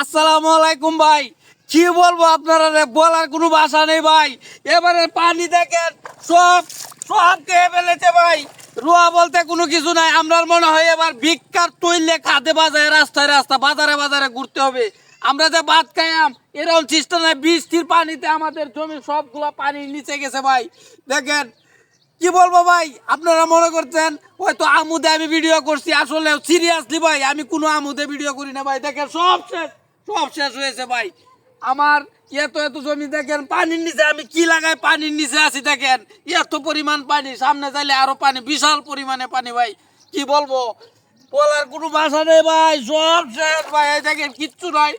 আসসালামু আলাইকুম ভাই। কি বলব আপনারা বলার কোনো ভাষা নেই ভাই। এবারে পানি দেখেন, সব সব খেয়ে ফেলেছে ভাই। রোয়া বলতে কোনো কিছু নাই আমরা মনে হয় এবার ভিক্ষার তৈলে খাদে বাজারে, রাস্তায় রাস্তা, বাজারে বাজারে ঘুরতে হবে। আমরা যে ভাত খাইয়াম, এরকম সিস্টেম বৃষ্টির পানিতে আমাদের জমির সবগুলো পানি নিচে গেছে ভাই। দেখেন, কি বলব ভাই, আপনারা মনে করছেন, হয়তো আমুদে আমি ভিডিও করছি আসলে সিরিয়াসলি ভাই, আমি কোনো আমুদে ভিডিও করি না ভাই। দেখেন, সব শেষ। সব শেষ হয়েছে ভাই। আমার এত এত জমি দেখেন, পানির নিচে আমি কি লাগাই পানির নিচে আছি দেখেন। এত পরিমাণ পানি, সামনে যাইলে আরও পানি, বিশাল পরিমাণে পানি ভাই। কি বলব? বলার কোনো ভাষা নেই ভাই, সব শেষ ভাই। দেখেন, কিচ্ছু নাই।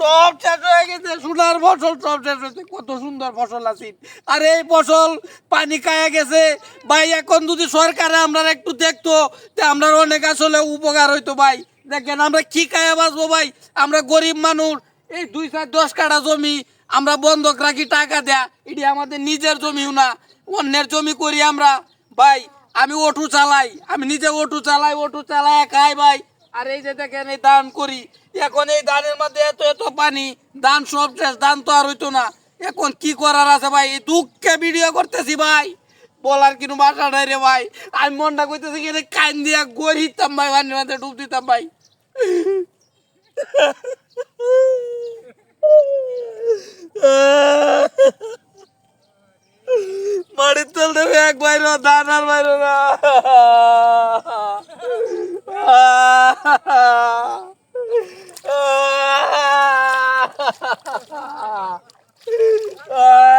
সব শেষ হয়ে গেছে, সোনার ফসল সব শেষ হয়েছে। কত সুন্দর ফসল আছে। আর এই ফসল পানি খায়া গেছে। ভাই, এখন যদি সরকারে আমরা একটু দেখতো, তে আমরা অনেক আসলে উপকার হইতো ভাই। দেখেন, আমরা কি খায়া বাঁচবো ভাই? আমরা গরিব মানুষ। এই দুই চার দশ কাটা জমি আমরা বন্ধক রাখি, টাকা দেয়া। এটি আমাদের নিজের জমিও না, অন্যের জমি করি আমরা। ভাই, আমি অটো চালাই, আমি নিজে অটো চালাই অটো চালাই খাই ভাই। আর এই যে দেখেন, এই দান করি। এখন এই দানের মধ্যে এত এত পানি দান সব শেষ দান তো আর হইতো না। এখন কি করার আছে ভাই? এই দুঃখে ভিডিও করতেছি ভাই। বলার কিন্তু বাসা নাই রে ভাই। আমি মনটা কইতেছি কি কান দিয়া গড়িতাম ভাই মধ্যে ডুব দিতাম ভাই। মাড়ির তেল দেবে এক বাইর দান আর বাইর না Ah!